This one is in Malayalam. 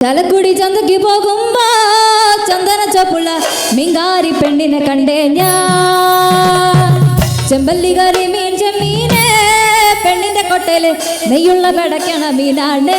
തലക്കുടി ചന്തക്ക് പോകുമ്പോ ചന്ദന ചപ്പുള്ള മിങ്കാരി പെണ്ണിനെ കണ്ടേ ഞാൻ. ചെമ്പല്ലികാരി മീൻ ചെമ്മീനെ പെണ്ണിന്റെ കൊട്ടയിൽ നെയ്യുള്ള കടക്കണ മീനാണേ.